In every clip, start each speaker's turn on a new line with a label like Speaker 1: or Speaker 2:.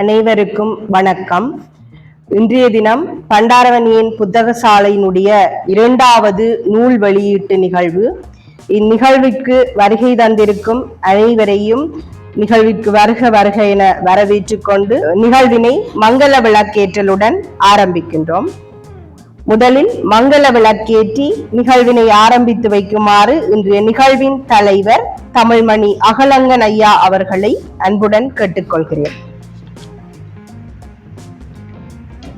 Speaker 1: அனைவருக்கும் வணக்கம். இன்றைய தினம் பண்டாரவணியின் புத்தகசாலையினுடைய இரண்டாவது நூல் வெளியீட்டு நிகழ்வு. இந்நிகழ்விற்கு வருகை தந்திருக்கும் அனைவரையும் நிகழ்விற்கு வருக வருக என வரவேற்று கொண்டு நிகழ்வினை மங்கள விளக்கேற்றலுடன் ஆரம்பிக்கின்றோம். முதலில் மங்கள விளக்கேற்றி நிகழ்வினை ஆரம்பித்து வைக்குமாறு இன்றைய நிகழ்வின் தலைவர் தமிழ்மணி அகலங்கன் ஐயா அவர்களை அன்புடன் கேட்டுக்கொள்கிறேன்.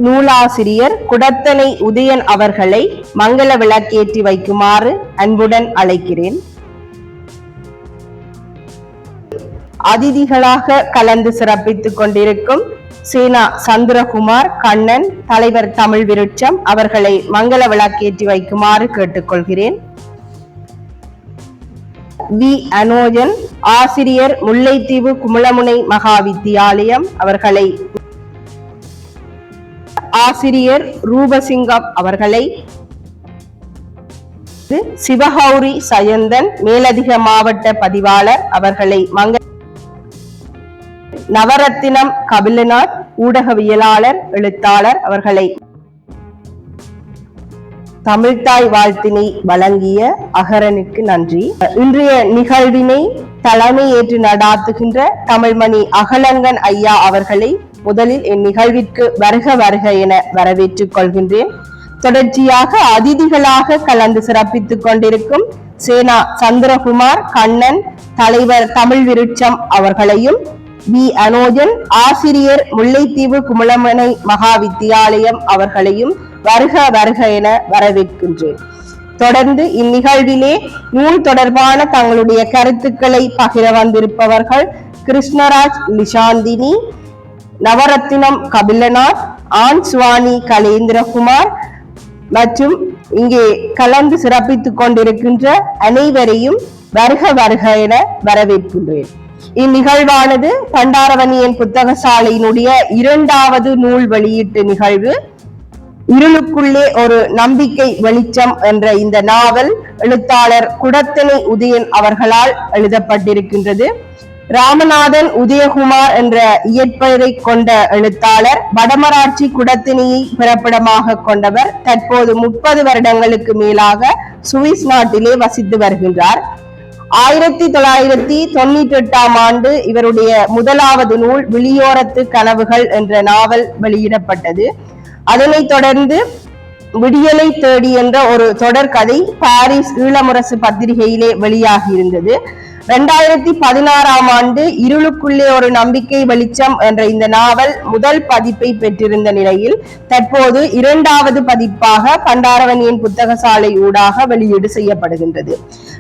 Speaker 1: நூலாசிரியர் குடத்தனை உதயன் அவர்களை மங்கள விளக்கேற்றி வைக்குமாறு அன்புடன் அழைக்கிறேன். அதிதிகளாக கலந்து சிறப்பித்துக் கொண்டிருக்கும் சேனா சந்திரகுமார் கண்ணன் தலைவர் தமிழ் விருட்சம் அவர்களை மங்கள விளக்கேற்றி வைக்குமாறு கேட்டுக்கொள்கிறேன். வி. அனோஜன் ஆசிரியர் முல்லைத்தீவு குமுளமுனை மகா வித்தியாலயம் அவர்களை ஆசிரியர் ரூபசிங்கம் அவர்களை சிவகௌரி சயந்தன் மேலதிக மாவட்ட பதிவாளர் அவர்களை மங்க நவரத்தினம் கபிலநாத் ஊடகவியலாளர் எழுத்தாளர் அவர்களை தமிழ்தாய் வாழ்த்தினை வழங்கிய அகரனுக்கு நன்றி. இன்றைய நிகழ்வினை தலைமை ஏற்று நடாத்துகின்ற தமிழ்மணி அகலங்கன் ஐயா அவர்களை முதலில் இந்நிகழ்விற்கு வருக வருக என வரவேற்றுக் கொள்கின்றேன். தொடர்ச்சியாக அதிதிகளாக கலந்து சிறப்பித்துக் கொண்டிருக்கும் சேனா சந்திரகுமார் கண்ணன் தலைவர் தமிழ் விருட்சம் அவர்களையும் வி. அனோஜன் ஆசிரியர் முல்லைத்தீவு குமலமனை மகா வித்தியாலயம் அவர்களையும் வருக வருக என வரவேற்கின்றேன். தொடர்ந்து இந்நிகழ்விலே நூல் தொடர்பான தங்களுடைய கருத்துக்களை பகிர வந்திருப்பவர்கள் கிருஷ்ணராஜ் நிஷாந்தினி நவரத்தினம் கபிலநாத் ஆன் சுவானி கலேந்திரகுமார் மற்றும் இங்கே கலந்து சிறப்பித்துக் கொண்டிருக்கின்ற அனைவரையும் வருக வருக என வரவேற்கின்றேன். இந்நிகழ்வானது பண்டாரவணியன் புத்தகசாலையினுடைய இரண்டாவது நூல் வெளியீட்டு நிகழ்வு. இருளுக்குள்ளே ஒரு நம்பிக்கை வெளிச்சம் என்ற இந்த நாவல் எழுத்தாளர் குடத்தனை உதயன் அவர்களால் எழுதப்பட்டிருக்கின்றது. ராமநாதன் உதயகுமார் என்ற இயற்பெயரை கொண்ட எழுத்தாளர் வடமராட்சி குடத்தினியை பிறப்பிடமாக கொண்டவர் தற்போது முப்பது வருடங்களுக்கு மேலாக சுவிஸ் நாட்டிலே வசித்து வருகின்றார். ஆயிரத்தி தொள்ளாயிரத்தி தொண்ணூற்றி எட்டாம் ஆண்டு இவருடைய முதலாவது நூல் விளியோரத்து கனவுகள் என்ற நாவல் வெளியிடப்பட்டது. அதனைத் தொடர்ந்து விடியலை தேடி என்ற ஒரு தொடர்கதை பாரிஸ் ஈழமுரசு பத்திரிகையிலே வெளியாகி இருந்தது ரெண்டாயிரத்தி பதினாறாம் ஆண்டு இருளுக்குள்ளே ஒரு நம்பிக்கை வெளிச்சம் என்ற இந்த நாவல் முதல் பதிப்பை பெற்றிருந்த நிலையில் தற்போது இரண்டாவது பதிப்பாக பண்டாரவணியின் புத்தகசாலை ஊடாக வெளியீடு செய்யப்படுகின்றது.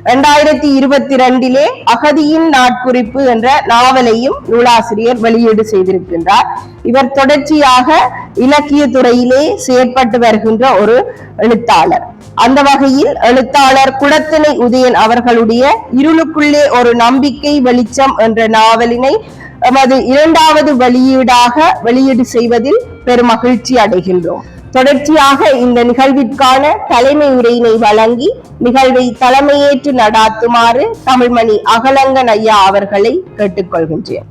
Speaker 1: இரண்டாயிரத்தி இருபத்தி ரெண்டிலே அகதியின் நாட்குறிப்பு என்ற நாவலையும் நூலாசிரியர் வெளியீடு செய்திருக்கின்றார். இவர் தொடர்ச்சியாக இலக்கிய துறையிலே செயற்பட்டு வருகின்ற ஒரு எழுத்தாளர். அந்த வகையில் எழுத்தாளர் குடத்தினை உதயன் அவர்களுடைய இருளுக்குள்ளே ஒரு நம்பிக்கை வெளிச்சம் என்ற நாவலினை எமது இரண்டாவது வெளியீடாக வெளியீடு செய்வதில் பெருமகிழ்ச்சி அடைகின்றோம். தொடர்ச்சியாக இந்த நிகழ்விற்கான தலைமை உரையினை வழங்கி நிகழ்வை தலைமையேற்று நடாத்துமாறு தமிழ்மணி அகலங்கன் ஐயா அவர்களை கேட்டுக்கொள்கின்றேன்.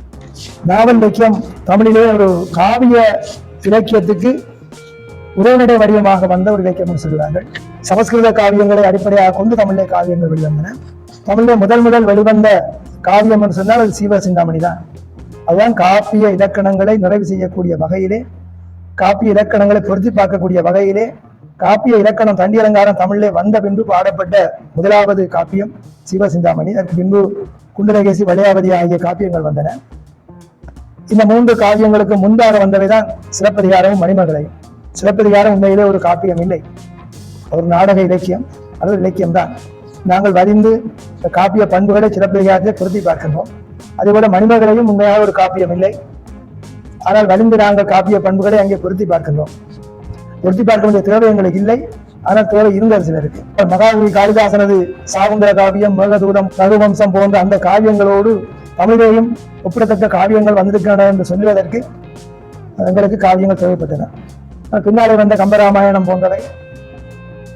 Speaker 2: நாவல் இலக்கியம் தமிழிலே ஒரு காவிய இலக்கியத்துக்கு உரைநடை வடிவமாக வந்த ஒரு இலக்கியம் சொல்கிறார்கள் சமஸ்கிருத காவியங்களை அடிப்படையாக கொண்டு தமிழிலே காவியங்கள் வெளிவந்தன. தமிழில் முதல் முதல் வெளிவந்த காவியம் என்று சொன்னால் அது சீவ சிந்தாமணி தான். அதுதான் காப்பிய இலக்கணங்களை நிறைவு செய்யக்கூடிய வகையிலே காப்பிய இலக்கணங்களை பொருத்தி பார்க்கக்கூடிய வகையிலே காப்பிய இலக்கணம் தண்டி அலங்காரம் தமிழிலே வந்த பின்பு பாடப்பட்ட முதலாவது காப்பியம் சிவசிந்தாமணி அதற்கு பின்பு குண்டலகேசி வளையாவதி ஆகிய காப்பியங்கள் வந்தன. இந்த மூன்று காவியங்களுக்கு முன்பாக வந்தவைதான் சிலப்பதிகாரமும் மணிமகளையும். சிலப்பதிகாரம் உண்மையிலே ஒரு காப்பியம் இல்லை. ஒரு நாடக இலக்கியம் அல்லது இலக்கியம் தான் நாங்கள் வரிந்து இந்த காப்பிய பண்புகளை சிறப்பிகாரத்தை பொருத்தி பார்க்கின்றோம். அதேபோல மணிமகளையும் உண்மையாக ஒரு காப்பியம் இல்லை. ஆனால் வலிந்து நாங்கள் காப்பிய பண்புகளை அங்கே பொருத்தி பார்க்கின்றோம். பொருத்தி பார்க்க வேண்டிய தேவை எங்களுக்கு இல்லை. ஆனால் தேவை இருந்தது சிலருக்கு மகாகவி காளிதாசனது சாகுந்தர காவியம் மேகதூதம் ரகுவம்சம் போன்ற அந்த காவியங்களோடு தமிழையும் ஒப்பிடத்தக்க காவியங்கள் வந்திருக்கின்றன என்று சொல்லுவதற்கு எங்களுக்கு காவியங்கள் தேவைப்பட்டன. பின்னாலே வந்த கம்பராமாயணம் போன்றவை.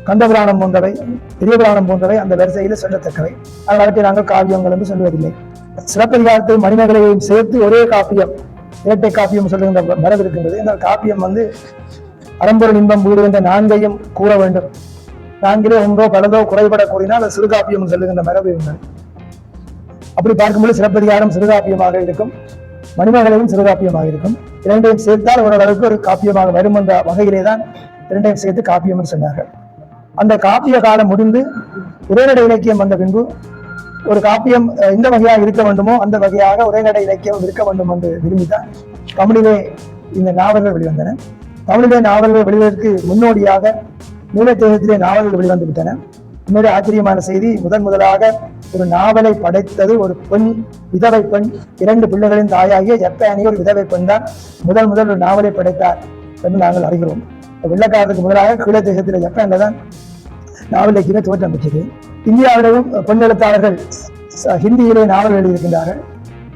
Speaker 2: கந்தபுராணம் போன்றவை பெரிய புராணம் போன்றவை அந்த வரிசையில் சொல்லத்தக்கவை. ஆனால் அவற்றை நாங்கள் காவியங்கள் என்று சொல்வதில்லை. சிறப்பதிகாரத்தில் மணிமகளையும் சேர்த்து ஒரே காப்பியம் இரட்டை காப்பியம் சொல்லுகின்ற மரபு இருக்கின்றது. இந்த காப்பியம் வந்து அறம்பொருள் இன்பம் வீடு என்ற நான்கையும் கூற வேண்டும். நான்கிலே ஒன்றோ பலதோ குறைபட கூறினால் அது சிறுகாப்பியம் சொல்லுகின்ற மரபு இருந்தது அப்படி பார்க்கும்போது சிறப்பதிகாரம் சிறுகாப்பியமாக இருக்கும் மணிமகளையும் சிறுகாப்பியமாக இருக்கும். இரண்டையும் சேர்த்தால் ஓரளவுக்கு ஒரு காப்பியமாக வரும் என்ற வகையிலே தான் இரண்டையும் சேர்த்து காப்பியம் சொன்னார்கள். அந்த காப்பிய காலம் முடிந்து உரைநடை இலக்கியம் வந்த பின்பு ஒரு காப்பியம் இந்த எந்த வகையாக இருக்க வேண்டுமோ அந்த வகையாக உரைநடை இலக்கியம் இருக்க வேண்டும் என்று விரும்பித்தான். தமிழிலே இந்த நாவல்கள் வெளிவந்தன. தமிழிலே நாவல்கள் வெளிவதற்கு முன்னோடியாக நீலத்தேகத்திலே நாவல்கள் வெளிவந்து விட்டன. இன்னொரு ஆச்சரியமான செய்தி முதன் முதலாக ஒரு நாவலை படைத்தது ஒரு பெண் விதவை பெண் இரண்டு பிள்ளைகளின் தாயாகிய ஜப்பானிய ஒரு விதவை பெண் தான் முதல் முதல் ஒரு நாவலை படைத்தார் என்று நாங்கள் அறிகிறோம். வெள்ளக்காரத்துக்கு முதலாக கீழத்தேகத்தில் ஜப்பான்ல தான் நாவல் இலக்கியமே தோற்றம் பெற்றது இந்தியாவிலும் பெண் எழுத்தாளர்கள் ஹிந்தியிலே நாவல் எழுதியிருக்கின்றார்கள்.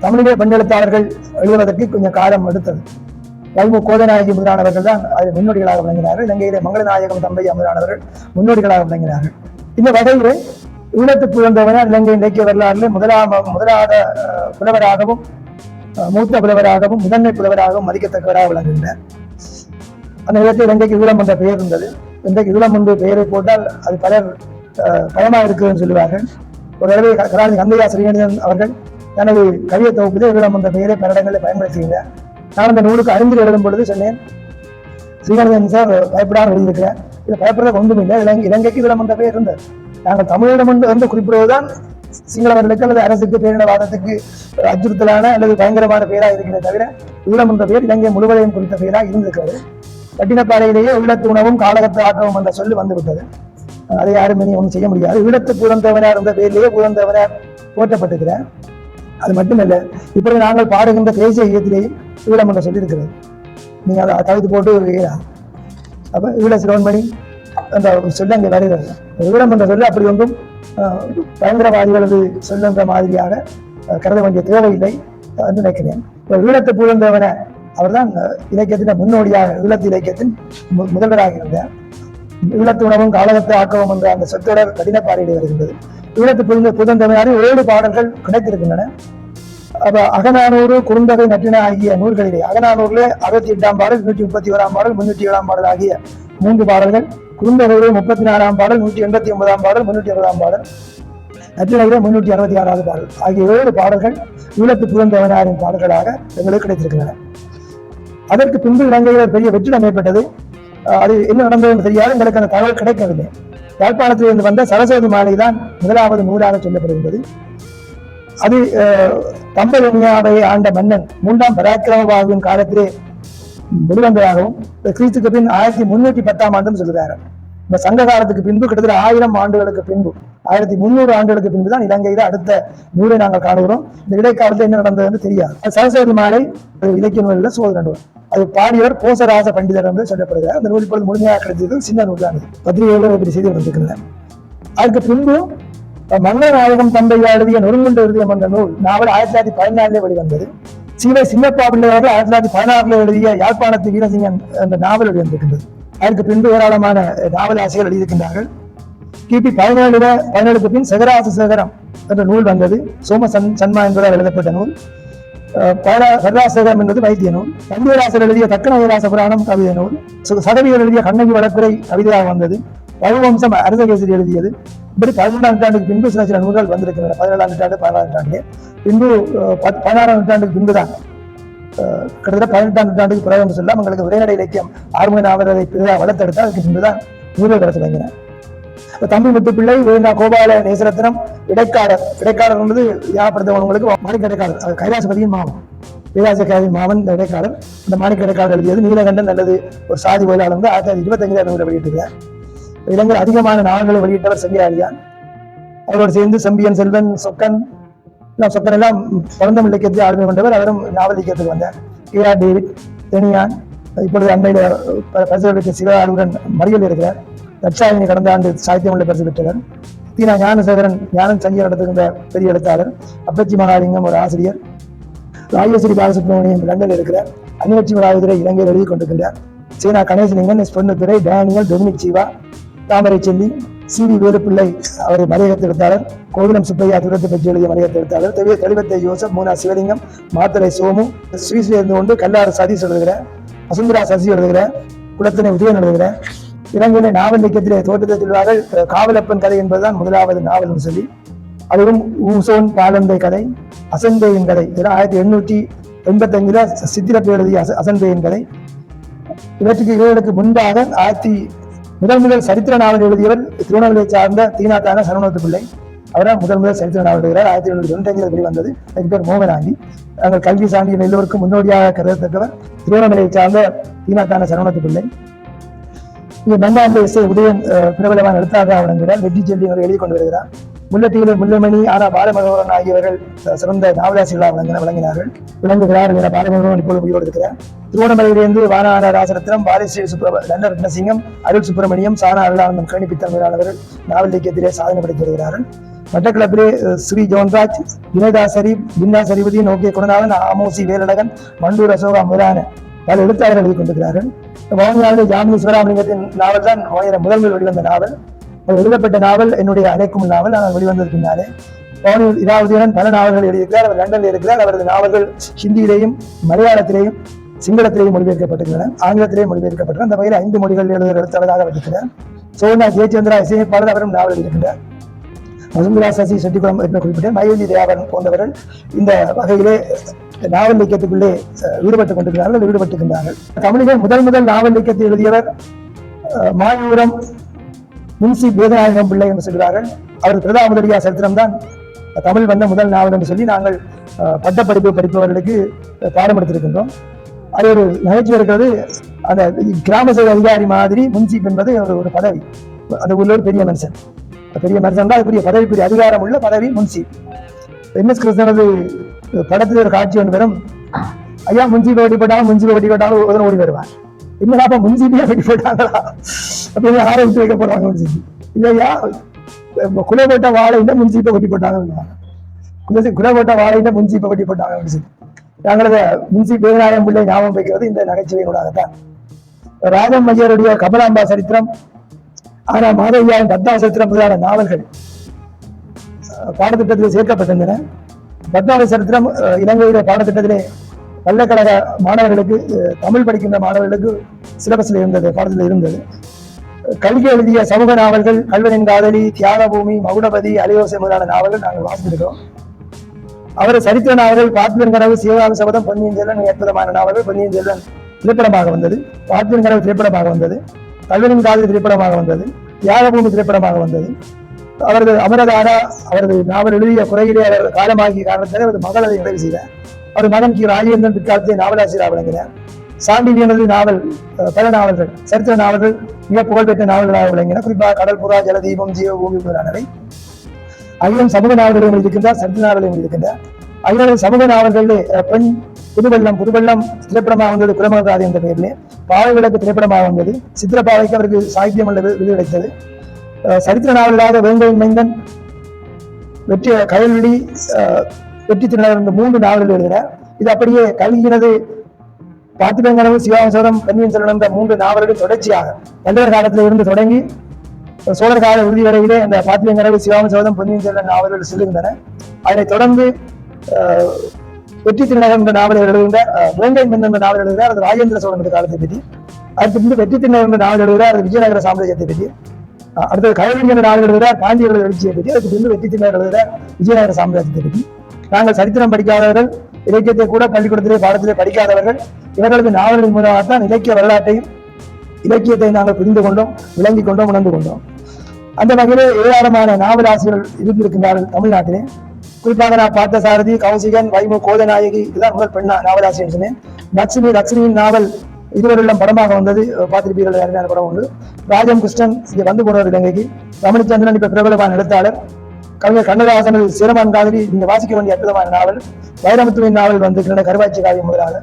Speaker 2: தமிழிலே பெண் எழுத்தாளர்கள் எழுதுவதற்கு கொஞ்சம் காலம் எடுத்தது. வைமு கோதநாயகி முதலானவர்கள் தான் அதில் முன்னோடிகளாக விளங்கினார்கள். இலங்கையிலே மங்களநாயகம் தம்பையா முதலானவர்கள் முன்னோடிகளாக விளங்கினார்கள். இந்த வகையில் ஈழத்து புலந்தவனர் இலங்கை இலக்கிய வரலாறுல முதலாம முதலாத புலவராகவும் மூத்த புலவராகவும் முதன்மை புலவராகவும் மதிக்கத்தக்கவராக விளங்குகின்றார் அந்த இடத்தில் இலங்கைக்கு ஈழம் என்ற பெயர் இருந்தது. எந்த ஈழம் முன்பு பெயரை போட்டால் அது பலர் பயமாக பயமா சொல்லுவார்கள். ஒரு தடவை கலாநிதி கந்தையா ஸ்ரீகணன் அவர்கள் தனது கவிய தொகுப்பிலே ஈழம் என்ற பெயரை பல இடங்களில் பயன்படுத்துகிறார் நான் அந்த நூலுக்கு அறிந்து எழுதும் பொழுது சொன்னேன் ஸ்ரீகணன் சார் பயப்படாமல் எழுதியிருக்கிறேன் இது பயப்படுறது ஒன்றும் இல்லை இலங்கை இலங்கைக்கு ஈழம் என்ற பெயர் இருந்தது. நாங்கள் தமிழிடம் என்று வந்து குறிப்பிடுவதுதான் சிங்களவர்களுக்கு அல்லது அரசுக்கு பேரினவாதத்துக்கு அச்சுறுத்தலான அல்லது பயங்கரமான பெயராக இருக்கிறத தவிர ஈழம் என்ற பெயர் இலங்கை முழுவதையும் குறித்த பெயராக இருந்திருக்கிறது. கட்டினப்பாறையிலேயே ஈழத்து உணவும் காலகத்து ஆக்கவும் என்ற சொல்லு வந்துவிட்டது. அதை யாரும் இனி ஒன்றும் செய்ய முடியாது. ஈழத்து பூதந்தவனார் இருந்த பேரிலேயே பூதந்தவனார் போற்றப்பட்டிருக்கிறார். அது மட்டுமல்ல இப்படி நாங்கள் பாடுகின்ற தேசிய இயக்கத்திலேயும் ஈழம் என்று சொல்லியிருக்கிறது. நீங்கள் அதை தவித்து போட்டு ஈழம். அப்போ ஈழ சிரோன்மணி அந்த சொல்ல அங்கே வருகிறது. ஈழம் என்ற சொல்லு அப்படி ஒன்றும் பயங்கரவாதிகளது சொல்லுன்ற மாதிரியாக கருத வேண்டிய தேவையில்லை என்று நினைக்கிறேன். இப்போ ஈழத்தை பூதந்தவன அவர்தான் தான் இலக்கியத்தின் முன்னோடியாக ஈழத்து இலக்கியத்தின் மு- முதல்வராக இருந்தார். ஈழத்து உணவும் காலகத்து ஆக்கவும் என்ற அந்த சொற்றொடர் கடினப்பாறையிலே வருகின்றது. ஈழத்து புரிந்த புதந்தவனாரின் ஏழு பாடல்கள் கிடைத்திருக்கின்றன. அப்ப அகநானூறு குறுந்தகை நட்டின ஆகிய நூல்களிலே அகநானூறுல அறுபத்தி எட்டாம் பாடல் நூற்றி முப்பத்தி ஓராம் பாடல் முன்னூற்றி ஏழாம் பாடல் ஆகிய மூன்று பாடல்கள் குறுந்தகையிலே முப்பத்தி நாலாம் பாடல் நூற்றி எண்பத்தி ஒன்பதாம் பாடல் முன்னூற்றி அறுபதாம் பாடல் நற்றினையிலே முன்னூற்றி அறுபத்தி ஆறாவது பாடல் ஆகிய ஏழு பாடல்கள் ஈழத்து புதந்தவனாரின் பாடல்களாக எங்களுக்கு கிடைத்திருக்கின்றன. அதற்கு பின்பு இலங்கையில் பெரிய வெற்றிடம் ஏற்பட்டது. அது என்ன நடந்ததுன்னு தெரியாது. எங்களுக்கு அந்த தகவல் கிடைக்கவில்லை. யாழ்ப்பாணத்திலிருந்து வந்த சரஸ்வதி மாலை தான் முதலாவது நூலாக சொல்லப்படுகின்றது. அது அஹ், தம்பரண்யாவை ஆண்ட மன்னன் மூன்றாம் பராக்கிரமபாகுவின் காலத்திலே வெளிவந்ததாகவும் கிறிஸ்துக்கு பின் ஆயிரத்தி முன்னூற்றி பத்தாம் ஆண்டும் சொல்கிறார்கள் இந்த சங்க காலத்துக்கு பின்பு கிட்டத்தட்ட ஆயிரம் ஆண்டுகளுக்கு பின்பு ஆயிரத்தி முந்நூறு ஆண்டுகளுக்கு பின்பு தான் இலங்கையில அடுத்த நூலை நாங்கள் காணுகிறோம். இந்த இடைக்காலத்தில் என்ன நடந்ததுன்னு தெரியாது. சரஸ்வதி மாலை இலக்கிய நூலில் சோதனை அது பாடியவர் போசராச பண்டிதர் என்று சொல்லப்படுகிறார். அந்த நூல் இப்பொழுது முழுமையாக கிடைத்தது சின்ன நூல் தான் இது. இப்படி செய்தி வந்திருக்கின்றன அதுக்கு பின்பு மன்னநாயகம் தந்தையா எழுதிய நொறுங்குண்டு எழுதிய என்ற நூல் நாவல் ஆயிரத்தி தொள்ளாயிரத்தி பதினாலே வெளிவந்தது. சீவை சின்னப்பா பிள்ளையவர்கள் ஆயிரத்தி தொள்ளாயிரத்தி பதினாறுல எழுதிய யாழ்ப்பாணத்து வீரசிங்கன் என்ற நாவல் வெளிவந்திருக்கின்றது. அதற்கு பின்பு ஏராளமான நாவல் ஆசிரியர் எழுதியிருக்கின்றார்கள் கிபி பதினேழுல பதினேழுக்கு பின் சகராச சேகரம் என்ற நூல் வந்தது. சோம சன் சன்மா என்பதால் எழுதப்பட்ட நூல். அஹ் என்பது வைத்திய நூல். தந்தியராசர் எழுதிய தக்கநயராச புராணம் கவிதை நூல். சு- சதவியர் எழுதிய கண்ணகி வழக்குரை கவிதையாக வந்தது. ரகுவம்சம் அரசகேசரி எழுதியது. இப்படி பதினொன்றாம் நூற்றாண்டுக்கு பின்பு சில சில நூல்கள் வந்திருக்கின்றன. பதினேழாம் நூற்றாண்டு பதினாறாம் நூற்றாண்டு பின்பு பத்- பதினாறாம் நூற்றாண்டுக்கு பின்புதான் கிட்டத்தட்ட பதினெட்டாம் நூற்றாண்டுக்கு பிறகு என்று சொல்லலாம். உங்களுக்கு உரைநடை இலக்கியம் ஆறுமுக நாவலரை பெரிதாக வளர்த்தெடுத்தால் அதுக்கு பின்புதான் நூல்கள் வர தொடங்கின தம்பி முத்துப்பிள்ளை வேண்டா கோபால நேசரத்னம் இடைக்காடர். இடைக்காடர் என்பது யாப்படுத்தவங்களுக்கு மாணிக்க இடைக்காடர். அது கைலாசபதியின் மாவன் கைலாசக்காரின் மாமன் இந்த இடைக்காடர். இந்த மாணிக்க இடைக்காடர் எழுதியது நீலகண்டன் அல்லது ஒரு சாதி கோயிலாளர் வந்து ஆயிரத்தி தொள்ளாயிரத்தி இருபத்தஞ்சில் நூலை வெளியிட்டிருக்கிறார். இலங்கை அதிகமான நாவல்களை வெளியிட்டவர் செங்கியாரியான் அவரோடு சேர்ந்து செம்பியன் செல்வன் சொக்கன் நான் சொக்கன் எல்லாம் பிறந்தம் இலக்கியத்தை ஆளுமை கொண்டவர். அவரும் நாவல் இலக்கியத்துக்கு வந்தார். ஈரா டேவிட் தெனியான் இப்பொழுது அண்மையில் பரிசு பெற்ற சிவ ஆளுடன் மறியல் இருக்கிறார். தட்சாயினி கடந்த ஆண்டு சாகித்யம் உள்ள பரிசு பெற்றவர். தீனா ஞானசேகரன் ஞானம் சங்கீர் நடத்துகின்ற பெரிய எழுத்தாளர். அப்பச்சி மகாலிங்கம் ஒரு ஆசிரியர். ராஜேஸ்வரி பாலசுப்ரமணியம் லண்டனில் இருக்கிறார். அன்னிலட்சுமி ராவுதுரை இலங்கையில் எழுதி கொண்டிருக்கிறார் சீனா Ganesalingan S Daniel Dominic Jeeva Thamarai Selvi C V Velupillai அவரை மலையகத்து எடுத்தாளர் கோகுலம் சுப்பையா துரத்தை பற்றி எழுதிய மலையகத்து எடுத்தாளர் தெளிவ தெளிவத்தை யோசப் மூனா சிவலிங்கம் மாத்தரை சோமு ஸ்ரீஸ்ரீ இருந்து கொண்டு கல்லாறு சதீஷ் எழுதுகிற வசுந்தரா சசி எழுதுகிற குளத்தினை உதயன் எழுதுகிற இலங்கையில நாவல் இயக்கத்திலே தோட்டத்தை சொல்வார்கள் காவலப்பன் கதை என்பதுதான் முதலாவது நாவல் சொல்லி. அதுவும் ஊசோன் பாலந்தை கதை அசன்பேயின் கதை. இதெல்லாம் ஆயிரத்தி எண்ணூற்றி எண்பத்தஞ்சில் சித்திரப்பு எழுதிய அச- அசன்பேயின் கதை. இவற்றுக்கு இவர்களுக்கு முன்பாக ஆயிரத்தி முதல் முதல் சரித்திர நாவல் எழுதியவர் திருவண்ணாமலையை சார்ந்த தீனாத்தான சரவணத்து பிள்ளை. அவர்தான் முதல் முதல் சரித்திர நாவல் எழுதுகிறார். ஆயிரத்தி எழுநூற்றி தொண்ணூற்றி வெளிவந்தது. அதுக்கு பேர் மோகனாங்கி. நாங்கள் கல்வி சான்றிதழ் எல்லோருக்கும் முன்னோடியாக கருதத்தக்கவர் திருவண்ணாமலையை சார்ந்த தீனாத்தான சரவணத்து பிள்ளை. இங்கே நந்தாண்டு இசை உதயன் அஹ், பிரபலமான எழுத்தாக வழங்குகிறார் வெற்றி செல்வி அவர் எழுதி கொண்டு வருகிறார். முல்லத்தீவு முல்லமணி ஆனா பாலமனோகரன் ஆகியவர்கள் சிறந்த நாவலாசிகளாக வழங்கின விளங்கினார்கள். விளங்குகிறார் என பாலமனோகரன் இப்பொழுது உயிரோடு இருக்கிறார். திருவண்ணாமலையிலிருந்து வானாட ராசரத்னம் பாலிஸ்ரீ சுப்ரம ரத்னசிங்கம் அருள் சுப்பிரமணியம் சானா அருளானந்தம் கேணிப்பித்தன் முதலானவர்கள் நாவல் இலக்கியத்திலே சாதனை படைத்து வருகிறார்கள். மட்டக்களப்பிலே ஸ்ரீ ஜோன்ராஜ் வினோதா சரீப் பின்னா சரிபதி நோக்கிய குணநாதன் ஆமோசி வேலழகன் மண்டூர் அசோகா முதலான பல எழுத்தாளர்கள் எழுதி கொண்டிருக்கிறார்கள். வானியாளர் ஜாமினி சிவராமலிங்கத்தின் நாவல் தான் முதல் முதல் வெளிவந்த நாவல். எழுதப்பட்ட நாவல் என்னுடைய அழைக்கும் நாவல். ஆனால் வெளிவந்தது பின்னாலே. பவனில் இராவதியுடன் பல நாவல்கள் எழுதியிருக்கிறார். அவர் லண்டனில் இருக்கிறார். அவரது நாவல்கள் ஹிந்தியிலேயும் மலையாளத்திலேயும் சிங்களத்திலேயும் மொழிபெயர்க்கப்பட்டிருக்கின்றன ஆங்கிலத்திலேயும் மொழிபெயர்க்கப்பட்டன அந்த வகையில் ஐந்து மொழிகள் எழுதுகிற எழுத்தாளராக வகிக்கிறார் சோனா ஜெயச்சந்திரா இசையமைப்பாளர் அவரும் நாவல் எழுதியிருக்கிறார் மசுந்தரா சசி செட்டிக்குளம் என்று குறிப்பிட்ட மயூலி தேவன் போன்றவர்கள் இந்த வகையிலே நாவல் இலக்கியத்துக்குள்ளே ஈடுபட்டுக் கொண்டிருக்கிறார்கள் ஈடுபட்டிருக்கின்றார்கள். தமிழிலே முதல் முதல் நாவல் இலக்கியத்தை எழுதியவர் மாயூரம் முன்சி வேதநாயகம் பிள்ளை என்று சொல்கிறார்கள். அவர் பிரதாமுதலியா சரித்திரம் தான் தமிழ் வந்த முதல் நாவல் என்று சொல்லி நாங்கள் பட்டப்படிப்பு படிப்பவர்களுக்கு பாடம் எடுத்திருக்கின்றோம் அது ஒரு நகைச்சுவை இருக்கிறது. அந்த கிராம சேவை அதிகாரி மாதிரி முன்சீப் என்பது ஒரு ஒரு பதவி. அது உள்ள ஒரு பெரிய மனுஷன். பெரிய மனுஷன் தான். பதவி பெரிய அதிகாரம் உள்ள பதவி முன்சீப் என்எஸ் கிருஷ்ணனது படத்தில் ஒரு காட்சி ஒன்று வரும். ஐயா முன்சீப்பை வெட்டி போட்டாலும் முன்சீப்பை வெட்டி போட்டாலும் ஓடி வருவார். என்னடா அப்ப முன்சீப்பியா வெட்டி போட்டாங்களா அப்படின்னு ஆரம்பித்து வைக்க போறாங்க முன்சீப்பி இல்லையா? குலை போட்ட வாழையில முன்சீப்பை வெட்டி போட்டாங்க குலை போட்ட வாழையில முன்சீப்பை வெட்டி போட்டாங்க அப்படின்னு சொல்லி நாங்களது முன்சி பேராயம் பிள்ளை ஞாபகம் வைக்கிறது இந்த நகைச்சுவையினூடாகத்தான் ராஜம் ஐயருடைய கமலாம்பா சரித்திரம் ஆனா மாதவியாவின் பத்மா சரித்திரம் முதலான நாவல்கள் பாடத்திட்டத்தில் சேர்க்கப்பட்டிருந்தன. பத்மாவதி சரித்திரம் அஹ், இலங்கையில பாடத்திட்டத்திலே பல்கலைக்கழக மாணவர்களுக்கு தமிழ் படிக்கின்ற மாணவர்களுக்கு சிலபஸ்ல இருந்தது பாடத்தில் இருந்தது. கல்வி கல்கி எழுதிய சமூக நாவல்கள் கல்வனின் காதலி தியாகபூமி மகுடபதி அலியோசை முதலான நாவல்கள் நாங்கள் வாசித்திருக்கிறோம். அவர் சரித்திர நாவல்கள் பார்த்திபன் கனவு சிவகாமி சபதம் பொன்னியின் செல்வன் ஏற்பதமான நாவல்கள் பொன்னியின் செல்வன் திரைப்படமாக வந்தது. பார்த்திபன் கனவு திரைப்படமாக வந்தது. கல்வனின் காதலி திரைப்படமாக வந்தது. தியாகபூமி திரைப்படமாக வந்தது. அவரது அமரதாரா அவரது நாவல் எழுதிய குறையிலே அவர் காலமாகிய காரணத்தால் அவரது மகள் அதை நிறைவு செய்தார். அவர் மகன் கி ராஜேந்திரன் பிற்காலத்தில் நாவலாசிரியர் விளங்கினார். சாண்டிலியனது நாவல் பல நாவல்கள் சரித்திர நாவல்கள் மிக புகழ்பெற்ற நாவல்களாக விளங்கின. குறிப்பாக கடல் புறா ஜலதீபம் ஜீவபூமி முதலானவை அகிலம் சமூக நாவல்களையும் எழுதியிருக்கின்றார் சரித்திர நாவலையும் எழுதியிருக்கின்றார் அகிலம் சமூக நாவல்களிலே பெண் புதுவெள்ளம் புதுவெள்ளம் திரைப்படமாக வந்தது குலமகராதி என்ற பெயரிலே. பாவை விளக்கு திரைப்படமாக வந்தது. சித்திரப்பாவைக்கு அவருக்கு சாகித்யம் அல்லது விருது கிடைத்தது. சரித்திர நாவலாக வேங்கையின் மைந்தன் வெற்றி கயல்வெளி அஹ், வெற்றி திருநாள் இந்த மூன்று நாவல்கள் எழுதினார் இது அப்படியே கல்கியினது பார்த்திபங்கனவு சிவாவசரம் பொன்னியின் செல்வன் என்ற மூன்று நாவல்கள் தொடர்ச்சியாக பல்லவர் காலத்தில் இருந்து தொடங்கி சோழர் கால உறுதி வரையிலே அந்த பார்த்திபங்கனவு சிவாவசரம் பொன்னியின் செல்வன் நாவல்கள் செல்லுகின்றன அதனைத் தொடர்ந்து வெற்றி திருநகர் என்ற நாவல் எழுதுகின்ற வேங்கை மன்னன் என்ற நாவல் எழுதுகிறார் அது ராஜேந்திர சோழன் காலத்தை பற்றி அடுத்து வந்து வெற்றி திருநகர் என்ற நாவல் எழுதுகிறார் அது விஜயநகர சாம்ராஜ்யத்தை பற்றி அடுத்தது கயவெளிங்கிற நாவல் எழுதுகிறார் காந்தியர்கள் எழுச்சியை பற்றி அதுக்கு பின்பு வெற்றி திருநகர் எழுதுகிறார் விஜயநகர சாம்ராஜ்யத்தை பற்றி. நாங்கள் சரித்திரம் படிக்காதவர்கள் இலக்கியத்தை கூட பள்ளிக்கூடத்திலே பாடத்திலே படிக்காதவர்கள் இவர்களது நாவல்களின் மூலமாகத்தான் இலக்கிய வரலாற்றையும் இலக்கியத்தை நாங்கள் புரிந்து கொண்டோம் விளங்கி கொண்டோம் உணர்ந்து கொண்டோம். அந்த வகையிலே ஏராளமான நாவலாசிரியர்கள் இருந்திருக்கின்றார்கள் தமிழ்நாட்டிலே. குறிப்பாக நான் பார்த்த சாரதி கௌசிகன் வைமு கோதநாயகி இதுதான் முதல் பெண்ணா நாவலாசிரியர் சொன்னேன். லட்சுமி லட்சுமியின் நாவல் இதுவரையிலும் படமாக வந்தது பார்த்திருப்பீர்கள் அருமையான படம் உண்டு. ராஜம் கிருஷ்ணன் இங்கே வந்து போனவர் இலங்கைக்கு. தமிழ்ச்சந்திரன் இப்ப பிரபலமான எழுத்தாளர். கவிஞர் கண்ணதாசனது சிரமான் காதலி நீங்க வாசிக்க வேண்டிய அற்புதமான நாவல் வைரமுத்துவின் நாவல் வந்து கருவாச்சி காவியம் முதலாக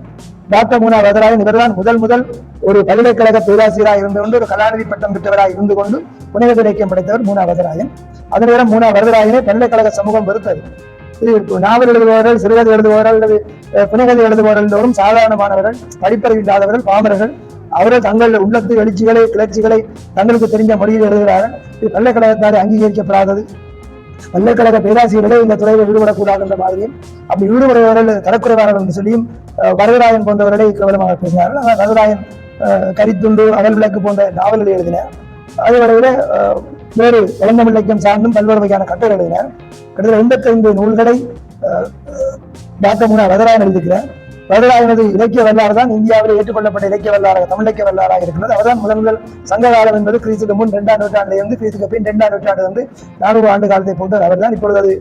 Speaker 2: டாக்டர் மூனா வரதராஜன் இவர்தான் முதல் முதல் ஒரு பல்கலைக்கழக பேராசிரியராக இருந்து கொண்டு ஒரு கலாநிதி பட்டம் பெற்றவராக இருந்து கொண்டு புனைக இலக்கியம் படைத்தவர் மூனா வரதராஜன். அதன் நேரம் மூனா வரதராஜனை பல்கலைக்கழக சமூகம் வெறுத்தது. இது நாவல் எழுதுபவர்கள் சிறுகதை எழுதுபவர்கள் அல்லது அஹ், புனைகதை எழுதுபவர்கள் என்றவரும் சாதாரணமானவர்கள் படிப்பறிவு இல்லாதவர்கள் பாமரர்கள். அவர்கள் தங்கள் உள்ளத்து எழுச்சிகளை கிளர்ச்சிகளை தங்களுக்கு தெரிஞ்ச மொழியில் எழுதுகிறார்கள். இது பல்கலைக்கழகத்தால் அங்கீகரிக்கப்படாதது. பல்கலைக்கழக பேராசிரியர்களே இந்த துறையில் ஈடுபடக்கூடாது என்ற மாதிரியும் அப்படி ஈடுபடுபவர்கள் தரக்குறைவாளர்கள் என்று சொல்லியும் அஹ், வரதராயன் போன்றவர்களை கேவலமாக பேசினார்கள். ஆனால் வரதராயன் கரித்துண்டு அகல் விளக்கு போன்ற நாவல்களை எழுதினார். அதுவரையில் அஹ், வேறு இளந்தமிழ் இலக்கியம் சார்ந்தும் பல்வேறு வகையான கட்டுரை எழுதினார். கிட்டத்தட்ட எண்பத்தைந்து நூல்களை அஹ், அஹ், டாக்டர் முன்னா வரதராயன் எழுதியிருக்கிறார். வரலாறு இலக்கிய வரலாறு தான் இந்தியாவில் ஏற்றுக்கொள்ளப்பட்ட இலக்கிய வரலாறு தமிழ் இலக்கிய வரலாறாக இருக்கிறது. அவர்தான் முதல் முதல் சங்க காலம் என்பது கிறிஸ்துக்கு முன் இரண்டாம் நூற்றாண்டில் இருந்து கிறிஸ்துக்கு பின் இரண்டாம் நூற்றாண்டு வந்து நானூறு ஆண்டு காலத்தை பொறுத்த அவர் தான் இப்பொழுது அது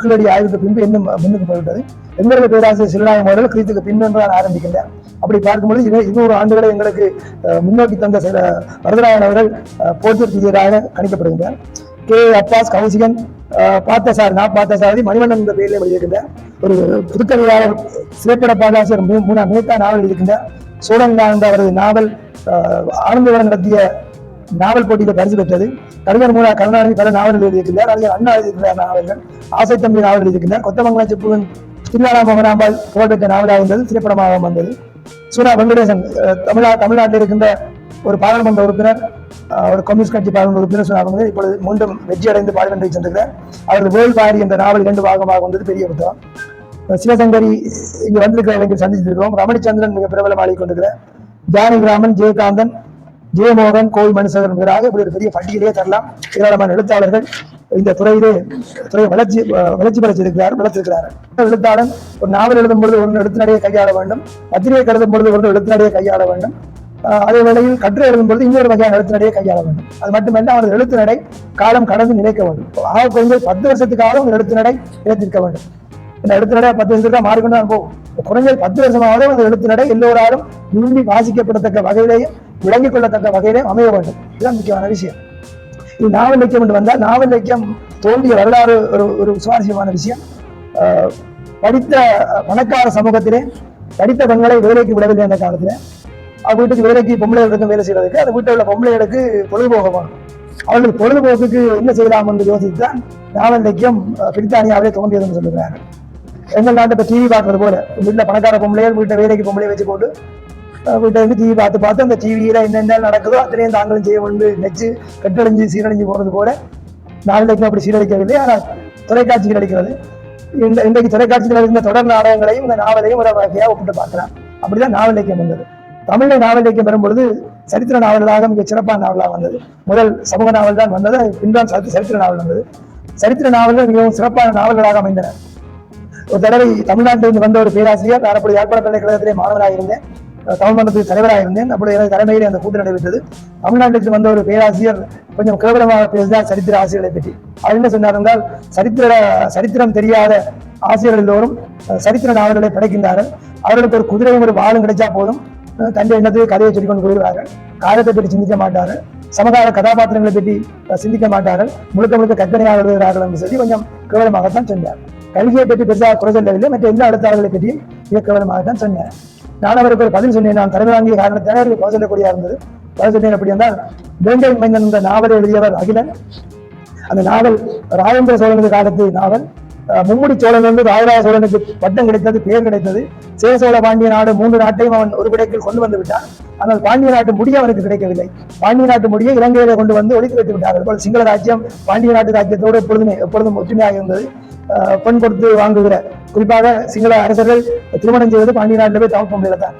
Speaker 2: கீழடி ஆய்வுக்கு பின்பு இன்னும் முன்னுக்கு போய்விட்டது. எங்களுடைய பேராசிரியர் சிறுநாயம் அவர்கள் கிறிஸ்துக்கு பின் ஆரம்பிக்கின்றார். அப்படி பார்க்கும்போது இரு- இருநூறு ஆண்டுகளை எங்களுக்கு முன்னோக்கி தந்த சில வரதராயன் அவர்கள் அஹ், கணிக்கப்படுகின்றார். கே அப்பாஸ் கௌசிகன் பார்த்த சார் நான் பார்த்தசாரதி மணிவண்ணன் என்ற பெயரில் வெளியிருக்கின்ற ஒரு புதுக்கவியாளர் சிறப்பிட பாலாசிரியர் மூ- மூணா மேத்தா நாவல் எழுதியிருக்கின்றார் சோழங்காந்த அவரது நாவல் ஆனந்தவரம் ஆனந்தவரன் நடத்திய நாவல் போட்டியில் பரிசு பெற்றது. கவிஞர் மூலா கருணாநிதி பல நாவல்கள் எழுதியிருக்கிறார் அறிஞர் அண்ணா எழுதியிருக்கிறார் நாவல்கள் ஆசை தம்பி நாவல் எழுதியிருக்கிறார் கொத்தமங்கலம் செப்புவன் திருநாளா மோகனாம்பாள் புகழ்பெற்ற நாவலாக இருந்தது திரைப்படமாக வந்தது. சூரா வெங்கடேசன் தமிழா தமிழ்நாட்டில் இருக்கின்ற ஒரு பாராளுமன்ற உறுப்பினர் ஒரு கம்யூனிஸ்ட் கட்சி பாராளுமன்ற உறுப்பினர் சூரா இப்பொழுது மீண்டும் வெற்றி அடைந்து பார்லிமெண்ட்டுக்கு சென்றிருக்கிறார். அவரது வேல் பாரி என்ற நாவல் இரண்டு பாகமாக வந்தது பெரிய புத்தகம் சிவசங்கரி இங்கு வந்திருக்கிற இளைஞர் சந்தித்திருக்கிறோம். ரமணிச்சந்திரன் மிக பிரபலமாகி கொண்டிருக்கிறார் ஜானகிராமன் ஜெயகாந்தன் ஜெயமோகன் கோவில் மனுஷகர் முதலாக இப்படி ஒரு பெரிய பட்டியலே தரலாம். ஏராளமான எழுத்தாளர்கள் இந்த துறையிலே துறையை வளர்ச்சி வளர்ச்சி பெறச்சிருக்கிறார் வளர்த்திருக்கிறார். எழுத்தாளன் ஒரு நாவல் எழுதும் பொழுது ஒரு எழுத்தினடையை கையாள வேண்டும். பத்திரிகை கருதும் பொழுது ஒரு எழுத்தினடையை கையாள வேண்டும். அதே வேளையில் கட்டுரை எழுதும் பொழுது இன்னொரு வகையான எழுத்தினடையை கையாள வேண்டும். அது மட்டுமல்ல அவரது எழுத்துநடை காலம் கடந்து நிலைக்க வேண்டும். ஆக குறைந்த பத்து வருஷத்துக்காக ஒரு எழுத்துநடை நிலைத்திருக்க வேண்டும். இந்த எழுத்து நடை பத்து வருஷத்துக்கு மாறிக்கொண்டு தான் போகும். குறைஞ்சது பத்து வருஷமாவது அந்த எழுத்துநடை எல்லோராலும் விரும்பி வாசிக்கப்படத்தக்க வகையிலேயும் விளங்கிக் கொள்ளத்தக்க வகையிலேயும் அமைய வேண்டும். இதுதான் முக்கியமான விஷயம். இது நாவல் இலக்கியம் என்று வந்தால் நாவல் இலக்கியம் தோன்றிய வரலாறு ஒரு ஒரு சுவாரஸ்யமான விஷயம். ஆஹ் படித்த பணக்கார சமூகத்திலே படித்த பெண்களை வேலைக்கு விடவில்லை அந்த காலத்தில். அவ வீட்டுக்கு வேலைக்கு பொம்பளைகளுக்கும் வேலை செய்யறதுக்கு அந்த வீட்டில் உள்ள பொம்பளைகளுக்கு பொழுதுபோக வாங்கும் அவர்கள் பொழுதுபோக்குக்கு என்ன செய்யலாம் என்று யோசித்துதான் நாவல் இலக்கியம் பிரித்தானியாவே பிரித்தானியாவிலே தோன்றியதுன்னு சொல்லுகிறாங்க எங்கள் நாட்டு இப்போ டிவி பார்க்கறது போல. வீட்டில் பணக்கார பொம்பளையர் வீட்டை வேலைக்கு பொம்பளை வச்சு போட்டு வீட்டை வந்து டிவி பார்த்து பார்த்து அந்த டிவியில் என்னென்ன நடக்குதோ அத்தனையும் தாங்களும் செய்ய கொண்டு நெச்சு கட்டடைஞ்சு சீரழிஞ்சு போகிறது போல நாளைக்கு அப்படி சீரழிக்கவில்லை. ஆனால் தொலைக்காட்சிகள் அடிக்கிறது இந்த இன்றைக்கு தொலைக்காட்சிகள் இருந்த தொடர் நாடகங்களையும் இந்த நாவலையும் ஒரு வகையாக ஒப்பிட்டு பார்க்கலாம். அப்படிதான் நாவல் இலக்கியம் வந்தது. தமிழ்ல நாவல் இயக்கம் பெறும்பொழுது சரித்திர நாவலாக மிக சிறப்பான நாவலாக வந்தது. முதல் சமூக நாவல் தான் வந்தது பின்தான் சரி- சரித்திர நாவல் வந்தது. சரித்திர நாவல்கள் மிகவும் சிறப்பான நாவல்களாக அமைந்தன. ஒரு தடவை தமிழ்நாட்டிலிருந்து வந்த ஒரு பேராசிரியர் நான் அப்படி யாழ்ப்பாண பல்கலைக்கழகத்திலே மாணவராக இருந்தேன். தமிழ் மன்றத்துக்கு தலைவராக இருந்தேன். அப்படி எனது தலைமையிலே அந்த கூட்டம் நடைபெற்றது. தமிழ்நாட்டிலிருந்து வந்த ஒரு பேராசிரியர் கொஞ்சம் கேவலமாக பேசினார் சரித்திர ஆசிரியர்களை பற்றி. அவர் என்ன சொன்னார் என்றால் சரித்திர சரித்திரம் தெரியாத ஆசிரியர்கள் எல்லோரும் சரித்திர நாவல்களை படைக்கின்றார்கள். அவர்களுக்கு ஒரு குதிரையும் ஒரு வாழும் கிடைச்சா போதும். அஹ், தந்தை எண்ணத்துக்கு கதையை சொல்லிக் கொண்டு போயிடுவார்கள் காலத்தை பற்றி சிந்திக்க மாட்டார்கள் சமகால கதாபாத்திரங்களை பற்றி சிந்திக்க மாட்டார்கள். முழுக்க முழுக்க கற்பனையாக எழுதுகிறார்கள் என்று சொல்லி கொஞ்சம் கேவலமாகத்தான் சொன்னார். கல்வியை பற்றி பெருசாக குறை சொல்லவில்லை. மற்ற எல்லா எழுத்தாளர்களை பற்றியும் மிக கேவலமாகத்தான் சொன்னேன் நான் அவருக்கு ஒரு பதில் சொன்னேன். நான் தலைமை வாங்கிய காரணத்தால் அவருக்கு பதில் சொல்லக்கூடிய இருந்தது. பதில் சொன்னேன் அப்படி என்றால் வேங்கை மைந்தன் என்ற நாவலை எழுதியவர் அகிலன். அந்த நாவல் ராஜேந்திர சோழனது காலத்து நாவல். மும்முடி சோழன் வந்து ராஜராஜ சோழனுக்கு பட்டம் கிடைத்தது பெயர் கிடைத்தது. சேர சோழ பாண்டிய நாடு மூன்று நாட்டையும் அவன் ஒரு பிடைக்கில் கொண்டு வந்து விட்டான். ஆனால் பாண்டிய நாட்டு முடிய அவனுக்கு கிடைக்கவில்லை. பாண்டிய நாட்டு முடியை இலங்கையில கொண்டு வந்து ஒழித்து வைத்து விட்டார்கள். போல் சிங்கள ராஜ்யம் பாண்டிய நாட்டு ராஜ்யத்தோடு எப்பொழுதுமே எப்பொழுதும் ஒற்றுமையாக இருந்தது. பெண் கொடுத்து வாங்குகிற குறிப்பாக சிங்கள அரசர்கள் திருமணம் செய்வது பாண்டிய நாட்டில் போய் தமிழ் பொம்பளையில தான்.